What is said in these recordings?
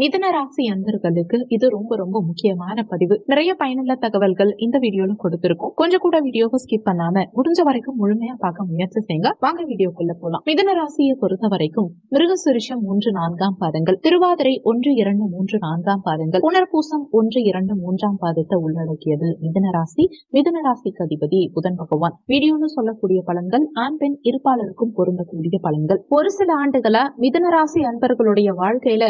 மிதன ராசி அன்பர்களுக்கு இது ரொம்ப ரொம்ப முக்கியமான பதிவு. நிறைய பயனுள்ள தகவல்கள் இந்த வீடியோல கொடுத்திருக்கோம். கொஞ்சம் கூட வீடியோவை ஸ்கிப் பண்ணாம முடிஞ்ச வரைக்கும் முழுமையா பார்க்க முயற்சி செய்யுங்க. வாங்க வீடியோக்குள்ள போலாம். மிதன ராசியை பொறுத்த வரைக்கும் மிருகசுரிஷம் ஒன்று நான்காம் பாதங்கள். திருவாதிரை ஒன்று இரண்டு மூன்று நான்காம் பாதங்கள். புனர்பூசம் ஒன்று இரண்டு மூன்றாம் பாதத்தை உள்ளடக்கியது மிதன ராசி. மிதன ராசிக்கு அதிபதி புதன் பகவான். வீடியோல சொல்லக்கூடிய பலன்கள் ஆண் பெண் இருப்பாளருக்கும் பொருந்தக்கூடிய பலன்கள். ஒரு சில ஆண்டுகளா மிதன ராசி அன்பர்களுடைய வாழ்க்கையில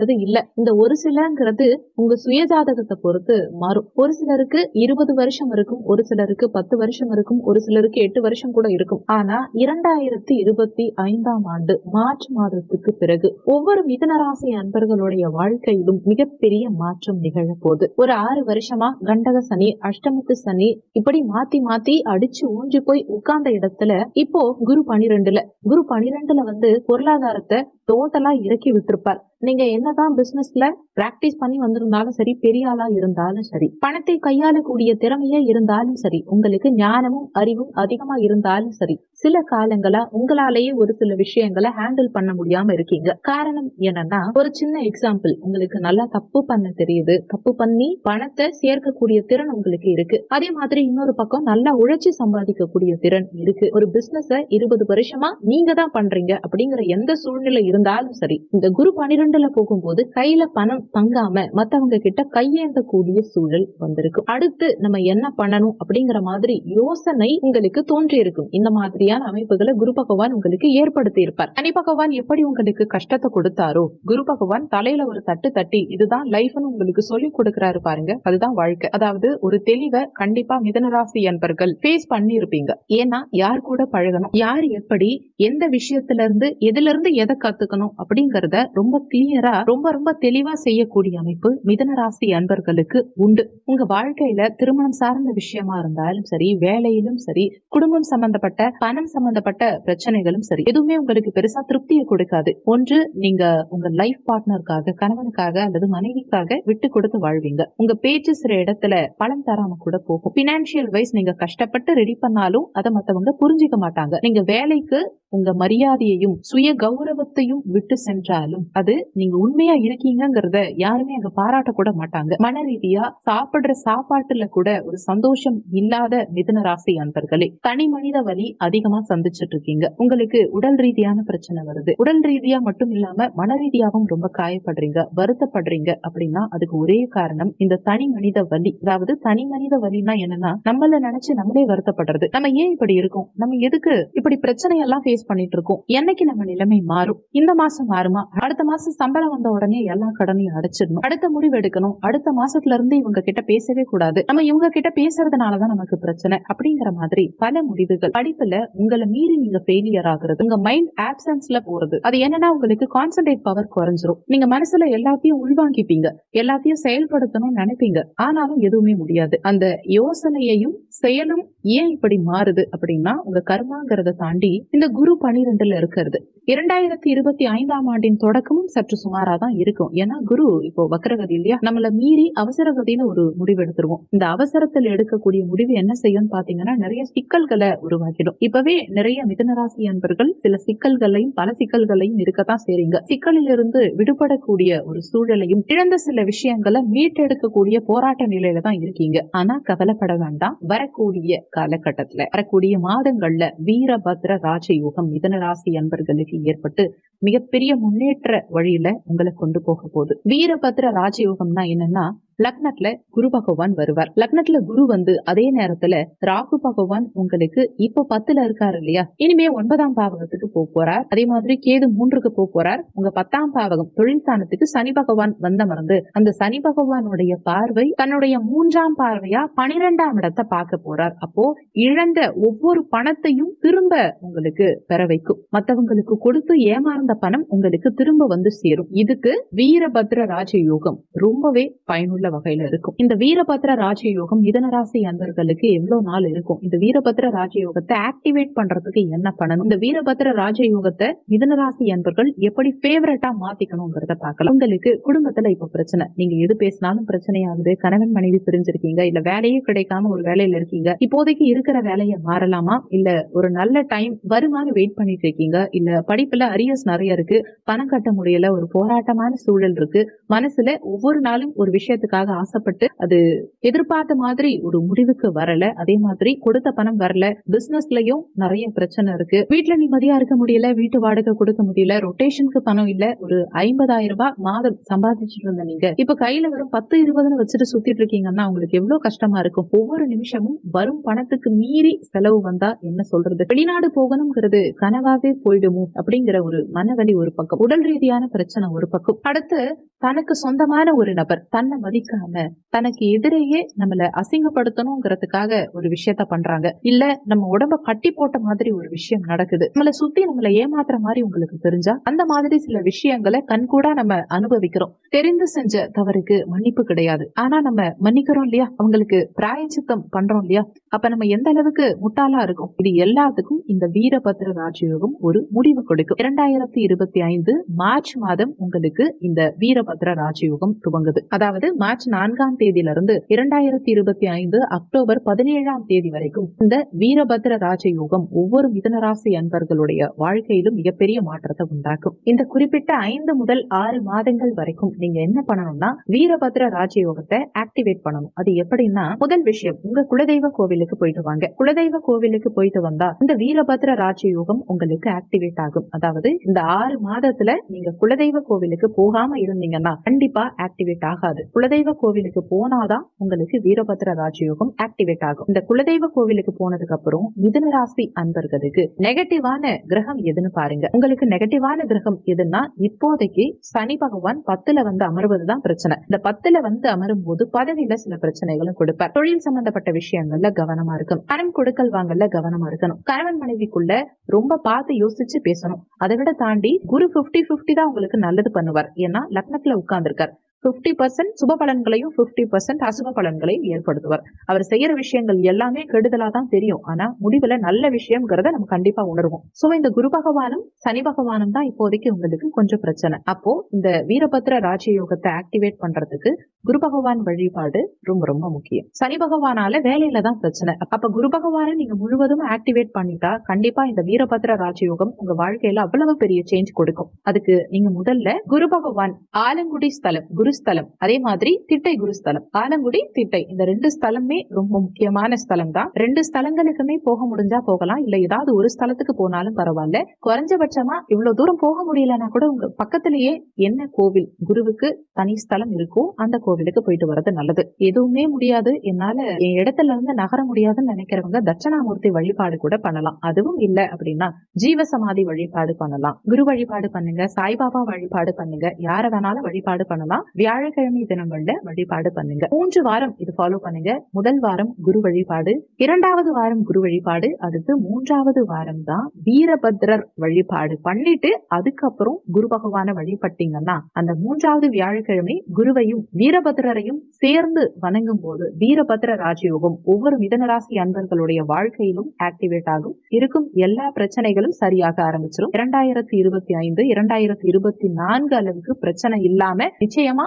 அப்படிங்கிறது இல்ல. இந்த ஒரு சிலங்கிறது உங்க சுயஜாதகத்தை பொறுத்து மாறும். ஒரு சிலருக்கு இருபது வருஷம் இருக்கும் ஒரு சிலருக்கு பத்து வருஷம் இருக்கும் ஒரு சிலருக்கு எட்டு வருஷம் கூட இருக்கும். ஆனா இரண்டாயிரத்தி இருபத்தி ஐந்தாம் ஆண்டு மார்ச் மாதத்துக்கு பிறகு ஒவ்வொரு மிதனராசி அன்பர்களுடைய வாழ்க்கையிலும் மிகப்பெரிய மாற்றம் நிகழ போகுது ஒரு ஆறு வருஷமா கண்டக சனி அஷ்டமத்து சனி இப்படி மாத்தி மாத்தி அடிச்சு ஊஞ்சி போய் உட்கார்ந்த இடத்துல இப்போ குரு பனிரெண்டுல. குரு பனிரெண்டுல வந்து பொருளாதாரத்தை டோட்டலா இறக்கி விட்டுருப்பார். நீங்க என்னதான் பிசினஸ்ல பிராக்டிஸ் பண்ணி வந்திருந்தாலும் சரி பெரிய ஆளா இருந்தாலும் சரி பணத்தை கையாளக்கூடிய திறமையே இருந்தாலும் சரி உங்களுக்கு ஞானமும் அறிவும் அதிகமா இருந்தாலும் சரி சில காலங்களா உங்களாலேயே ஒரு சில விஷயங்களை ஹேண்டில் பண்ண முடியாம இருக்கீங்க. காரணம் என்னன்னா ஒரு சின்ன எக்ஸாம்பிள் உங்களுக்கு நல்லா தப்பு பண்ண தெரியுது. தப்பு பண்ணி பணத்தை சேர்க்கக்கூடிய திறன் உங்களுக்கு இருக்கு. அதே மாதிரி இன்னொரு பக்கம் நல்லா உழைச்சி சம்பாதிக்கக்கூடிய திறன் இருக்கு. ஒரு பிசினஸ இருபது வருஷமா நீங்க தான் பண்றீங்க அப்படிங்கிற எந்த சூழ்நிலை இருந்தாலும் இருந்தாலும் சரி இந்த குரு பனிரெண்டுல போகும்போது கையில பணம் தங்காம மத்தவங்க கிட்ட கையேந்தக்கூடிய சூழல் வந்திருக்கும் அடுத்து நம்ம என்ன பண்ணணும் அப்படிங்கிற மாதிரி யோசனை உங்களுக்கு தோன்றி இருக்கும் இந்த மாதிரியான அமைப்புகளை குரு பகவான் உங்களுக்கு ஏற்படுத்தி இருப்பார். சனி பகவான் எப்படி உங்களுக்கு கஷ்டத்தை கொடுத்தாரோ குரு பகவான் தலையில ஒரு தட்டு தட்டி இதுதான் லைஃப்னு உங்களுக்கு சொல்லி கொடுக்கறாரு பாருங்க. அதுதான் வாழ்க்கை. அதாவது ஒரு தெளிவை கண்டிப்பா மிதனராசி என்பர்கள் ஃபேஸ் பண்ணி இருப்பீங்க ஏன்னா யார் கூட பழகணும்? யார் எப்படி? எந்த விஷயத்துல இருந்து எதுல இருந்து எதை கத்துக்கணும் அப்படிங்கறத ரொம்ப கிளியரா ரொம்ப ரொம்ப தெளிவா செய்யக்கூடிய அமைப்பு மிதன ராசி அன்பர்களுக்கு உண்டு. உங்க வாழ்க்கையில திருமணம் சார்ந்த விஷயமா இருந்தாலும் சரி வேலையிலும் சரி குடும்பம் சம்பந்தப்பட்ட பணம் சம்பந்தப்பட்ட பிரச்சனைகளும் சரி எதுவுமே உங்களுக்கு பெருசா திருப்தியை கொடுக்காது. ஒன்று நீங்க உங்க லைஃப் பார்ட்னருக்காக கணவனுக்காக அல்லது மனைவிக்காக விட்டு கொடுத்து வாழ்வீங்க. உங்க பேச்சு சில இடத்துல பலன் தராம கூட போகும். பினான்சியல் வைஸ் நீங்க கஷ்டப்பட்டு ரெடி பண்ணாலும் அதை மத்தவங்க புரிஞ்சுக்க மாட்டாங்க. நீங்க வேலைக்கு உங்க மரியாதையையும் சுய கௌரவத்தையும் விட்டு சென்றாலும் அது நீங்க உண்மையா இருக்கீங்கிறத யாருமே அங்க பாராட்ட கூட மாட்டாங்க. மன ரீதியா சாப்பிடுற சாப்பாட்டுல கூட ஒரு சந்தோஷம் இல்லாத மிதுன ராசி அன்பர்களே தனி மனித வலி அதிகமா சந்திச்சிட்டு இருக்கீங்க உங்களுக்கு உடல் ரீதியான பிரச்சனை வருது. உடல் ரீதியா மட்டும் இல்லாம மன ரீதியாவும் ரொம்ப காயப்படுறீங்க வருத்தப்படுறீங்க அப்படின்னா அதுக்கு ஒரே காரணம் இந்த தனி மனித வலி. அதாவது தனி மனித வலினா என்னன்னா நம்மள நினைச்சு நம்மளே வருத்தப்படுறது. நம்ம ஏன் இப்படி இருக்கோம்? நம்ம எதுக்கு இப்படி பிரச்சனை எல்லாம் ஃபேஸ் பண்ணிட்டு இருக்கோம் என்னைக்கு நம்ம நிலைமை மாறும்? இந்த மாசம் மாறுமா? அடுத்த மாசம் சம்பளம் வந்த உடனே எல்லா கடனையும் அடைச்சிடணும். அடுத்த முடிவு எடுக்கணும். அடுத்த மாசத்துல இருந்து இவங்க கிட்ட பேசவே கூடாது. நம்ம இவங்க கிட்ட பேசுறதுனாலதான் நமக்கு பிரச்சனை. அப்படிங்கிற மாதிரி பல முடிவுகள். படிப்புல உங்களை மீறி நீங்க ஃபெயிலியர் ஆகுறது. உங்க மைண்ட் ஆப்சன்ஸ்ல போறது. அது என்னன்னா உங்களுக்கு கான்சென்ட்ரேட் பவர் குறைஞ்சிரும். நீங்க மனசுல எல்லாத்தையும் உள்வாங்கிப்பீங்க. எல்லாத்தையும் செயல்படுத்தணும்னு நினைப்பீங்க. ஆனாலும் எதுவுமே முடியாது. அந்த யோசனையையும் செயலும் ஏன் இப்படி மாறுது அப்படின்னா உங்க கர்மாங்கிறத தாண்டி இந்த குரு பனிரெண்டுல இருக்கிறது. இரண்டாயிரத்தி இருபத்தி ஐந்தாம் ஆண்டின் தொடக்கமும் சற்று சுமாரா தான் இருக்கும். ஏன்னா குரு இப்போ வக்கரகதி இல்லையா? நம்மள மீறி அவசரகதின்னு ஒரு முடிவு எடுத்துருவோம். இந்த அவசரத்தில் எடுக்கக்கூடிய முடிவு என்ன செய்யும் பாத்தீங்கன்னா நிறைய சிக்கல்களை உருவாக்கிடும். இப்பவே நிறைய மிதனராசி அன்பர்கள் சில சிக்கல்களையும் பல சிக்கல்களையும் இருக்கத்தான் செய்றீங்க. சிக்கலில் இருந்து விடுபடக்கூடிய ஒரு சூழலையும் இழந்த சில விஷயங்களை மீட்டெடுக்கக்கூடிய போராட்ட நிலையில தான் இருக்கீங்க. ஆனா கவலைப்பட வேண்டாம். வரக்கூடிய காலகட்டத்துல வரக்கூடிய மாதங்கள்ல வீரபத்ர ராஜயோகம் மிதனராசி அன்பர்களுக்கு ஏற்பட்டு மிகப்பெரிய முன்னேற்ற வழியில உங்களை கொண்டு போக போகுது. வீரபத்ர ராஜயோகம்னா என்னன்னா லக்னத்துல குரு பகவான் வருவார். லக்னத்துல குரு வந்து அதே நேரத்துல ராகு பகவான் உங்களுக்கு இப்ப பத்துல இருக்காரு இல்லையா? இனிமே ஒன்பதாம் பாவகத்துக்கு போக போறார். அதே மாதிரி கேது மூன்றுக்கு போக போறார். உங்க பத்தாம் பாவகம் தொழில் ஸ்தானத்துக்கு சனி பகவான் வந்த மறந்து அந்த சனி பகவானுடைய பார்வை தன்னுடைய மூன்றாம் பார்வையா பனிரெண்டாம் இடத்தை பார்க்க போறார். அப்போ இழந்த ஒவ்வொரு பணத்தையும் திரும்ப உங்களுக்கு பெற வைக்கும். மத்தவங்களுக்கு கொடுத்து ஏமாறந்த பணம் உங்களுக்கு திரும்ப வந்து சேரும். இதுக்கு வீரபத்ர ராஜ யோகம் ரொம்பவே பயனுள்ள வகையில இருக்கும். இந்த வீரபத்ர ராஜயோகம் மிதனராசி அன்பர்களுக்கு எவ்வளவு நாள் இருக்கும்? இந்த வீரபத்ர ராஜயோகத்தை ஆக்டிவேட் பண்றதுக்கு என்ன பண்ணணும்? இந்த வீரபத்ர ராஜயோகத்தை மிதனராசி அன்பர்கள் எப்படி ஃபேவரட்டா மாத்திக்கணுங்கிறத பார்க்கலாம். உங்களுக்கு குடும்பத்துல இப்ப பிரச்சனை. நீங்க எது பேசினாலும் பிரச்சனையாகுது கணவன் மனைவி பிரிஞ்சிருக்கீங்க. இல்ல வேலையே கிடைக்காம ஒரு வேலையில இருக்கீங்க. இப்போதைக்கு இருக்கிற வேலையை மாறலாமா? இல்ல ஒரு நல்ல டைம் வருமானு வெயிட் பண்ணிட்டு இருக்கீங்க? இல்ல படிப்புல அரியர்ஸ் நிறைய இருக்கு. பணம் கட்ட முடியல. ஒரு போராட்டமான சூழல் இருக்கு. மனசுல ஒவ்வொரு நாளும் ஒரு விஷயத்துக்காக ஆசைப்பட்டு அது எதிர்பார்த்த மாதிரி ஒரு முடிவுக்கு வரல. அதே மாதிரி கொடுத்த பணம் வரல. பிசினஸ்லயும் நிறைய பிரச்சனை இருக்கு. வீட்டுல நிம்மதியா இருக்க முடியல. வீட்டு வாடகை கொடுக்க முடியல. ரொட்டேஷனுக்கு பணம் இல்ல. ஒரு ஐம்பதாயிரம் ரூபாய் மாதம் சம்பாதிச்சுட்டு இருந்த நீங்க. இப்ப கையில வரும் பத்து இருபதுன்னு வச்சுட்டு சுத்திட்டு இருக்கீங்கன்னா உங்களுக்கு எவ்வளவு கஷ்டமா இருக்கும்? ஒவ்வொரு நிமிஷமும் வரும் பணத்துக்கு மீறி செலவு வந்தா என்ன சொல்றது? வெளிநாடு போகணுங்கிறது கனவாவே போயிடுமோ? அப்படிங்கிற ஒரு மனவலி ஒரு பக்கம். உடல் ரீதியான பிரச்சனை ஒரு பக்கம். அடுத்து தனக்கு சொந்தமான ஒரு நபர் தன்னை மதிக்காம தனக்கு எதிரேயே நம்மள அசிங்கப்படுத்தணுங்கிறதுக்காக ஒரு விஷயத்த பண்றாங்க. இல்ல நம்ம உடம்ப கட்டி போட்ட மாதிரி ஒரு விஷயம் நடக்குது. நம்மளை சுத்தி நம்மளை ஏமாத்துற மாதிரி உங்களுக்கு தெரிஞ்சா அந்த மாதிரி சில விஷயங்களை கண்கூடா நம்ம அனுபவிக்கிறோம். தெரிந்து செஞ்ச தவறுக்கு மன்னிப்பு கிடையாது. ஆனா நம்ம மன்னிக்கிறோம் இல்லையா? அவங்களுக்கு பிராயச்சித்தம் பண்றோம் இல்லையா? அப்ப நம்ம எந்த அளவுக்கு முட்டாளா இருக்கும்? இது எல்லாத்துக்கும் இந்த வீரபத்ர ராஜயோகம் ஒரு முடிவு கொடுக்கும். இரண்டாயிரத்தி இருபத்தி ஐந்து மார்ச் மாதம் உங்களுக்கு இந்த வீரபத்ர ராஜயோகம் துவங்குது. அதாவது மார்ச் நான்காம் தேதியிலிருந்து இரண்டாயிரத்தி இருபத்தி ஐந்து அக்டோபர் பதினேழாம் தேதி வரைக்கும் இந்த வீரபத்ர ராஜயோகம் ஒவ்வொரு மிதனராசி அன்பர்களுடைய வாழ்க்கையிலும் மிகப்பெரிய மாற்றத்தை உண்டாக்கும். இந்த குறிப்பிட்ட ஐந்து முதல் ஆறு மாதங்கள் வரைக்கும் நீங்க என்ன பண்ணணும்னா வீரபத்ர ராஜயோகத்தை ஆக்டிவேட் பண்ணணும். அது எப்படின்னா முதல் விஷயம் உங்க குலதெய்வ கோவிலுக்கு போயிட்டு வாங்க. குலதெய்வ கோவிலுக்கு போயிட்டு வந்தா இந்த வீரபத்ர ராஜயோகம் உங்களுக்கு ஆக்டிவேட் ஆகும். அதாவது இந்த ஆறு மாதத்துல நீங்க குலதெய்வ கோவிலுக்கு போகாம இருந்தீங்கன்னா கண்டிப்பா ஆக்டிவேட் ஆகாது. குலதெய்வ கோவிலுக்கு போனாதான் உங்களுக்கு வீரபத்ர ராஜயோகம் ஆக்டிவேட் ஆகும். இந்த குலதெய்வ கோவிலுக்கு போனதுக்கு அப்புறம் மிதன ராசி அன்பர்களுக்கு நெகட்டிவான கிரகம் எதுன்னு பாருங்க. உங்களுக்கு நெகட்டிவான கிரகம் எதுன்னா இப்போதைக்கு சனி பகவான் பத்துல வந்து அமர்வதுதான் பிரச்சனை. இந்த பத்துல வந்து அமரும் போது பதவியில சில பிரச்சனைகளும் கொடுப்பார். தொழில் சம்பந்தப்பட்ட விஷயங்கள்ல கவனமா இருக்கணும். கடன் கொடுக்கல் வாங்கல கவனமா இருக்கணும். கணவன் மனைவிக்குள்ள ரொம்ப பார்த்து யோசிச்சு பேசணும். அதை விட தாண்டி குரு 50 50 தான் உங்களுக்கு நல்லது பண்ணுவார். ஏன்னா லக்னத்துல உட்கார்ந்துருக்கார். 50% பர்சன்ட் சுப பலன்களையும் 50% பர்சன்ட் அசுப பலன்களையும் ஏற்படுத்துவார். அவர் செய்யற விஷயங்கள் எல்லாமே கெடுதலா தான் தெரியும். ஆனா முடிவுல நல்ல விஷயம்ங்கிறத நம்ம கண்டிப்பா உணர்வோம். சோ இந்த குரு பகவானும் சனி பகவானும் தான் இப்போதைக்கு உங்களுக்கு கொஞ்சம் பிரச்சனை. அப்போ இந்த வீரபத்ர ராஜயோகத்தை ஆக்டிவேட் பண்றதுக்கு குரு பகவான் வழிபாடு ரொம்ப ரொம்ப முக்கியம். சனி பகவானால வேலையில தான் பிரச்சனை. அப்ப குரு பகவானை நீங்க முழுவதும் ஆக்டிவேட் பண்ணிட்டா கண்டிப்பா இந்த வீரபத்ர ராஜயோகம் உங்க வாழ்க்கையில அவ்வளவு பெரிய சேஞ்ச் கொடுக்கும். அதுக்கு நீங்க முதல்ல குரு பகவான் ஆலங்குடி ஸ்தலம் குரு குருஸ்தலம். அதே மாதிரி திட்டை குருஸ்தலம். ஆலங்குடி திட்டை. இந்த ரெண்டு ஸ்தலமே ரொம்ப முக்கியமான ஸ்தலம் தான் ரெண்டு ஸ்தலங்களுக்குமே போக முடிஞ்சா போகலாம். இல்ல ஏதாவது ஒரு ஸ்தலத்துக்கு போனாலும் பரவாயில்ல. குறைஞ்சபட்சமா இவ்வளவு தூரம் போக முடியலன்னா கூட உங்க பக்கத்திலேயே என்ன கோவில்? குருவுக்கு தனி ஸ்தலம் இருக்கோ அந்த கோவிலுக்கு போயிட்டு வர்றது நல்லது. எதுவுமே முடியாது. என்னால என் இடத்துல இருந்து நகர முடியாதுன்னு நினைக்கிறவங்க தட்சணாமூர்த்தி வழிபாடு கூட பண்ணலாம். அதுவும் இல்ல அப்படின்னா ஜீவசமாதி வழிபாடு பண்ணலாம். குரு வழிபாடு பண்ணுங்க. சாய்பாபா வழிபாடு பண்ணுங்க. யார வேணாலும் வழிபாடு பண்ணலாம். வியாழக்கிழமை தினங்கள்ல வழிபாடு பண்ணுங்க. மூன்று வாரம் இது ஃபாலோ பண்ணுங்க. முதல் வாரம் குரு வழிபாடு இரண்டாவது வாரம் குரு வழிபாடு அடுத்து மூன்றாவது வாரம் தான் வீரபத்ரர் வழிபாடு. பண்ணிட்டு அதுக்கப்புறம் குரு பகவான வழிபட்டீங்கன்னா அந்த மூன்றாவது வியாழக்கிழமை குருவையும் வீரபத்ரரையும் சேர்ந்து வணங்கும் போது வீரபத்ர ராஜயோகம் ஒவ்வொரு மிதனராசி அன்பர்களுடைய வாழ்க்கையிலும் ஆக்டிவேட் ஆகும். இருக்கும் எல்லா பிரச்சனைகளும் சரியாக ஆரம்பிச்சிடும் இரண்டாயிரத்தி இருபத்தி ஐந்து இரண்டாயிரத்தி இருபத்தி நான்கு அளவுக்கு பிரச்சனை இல்லாம நிச்சயமா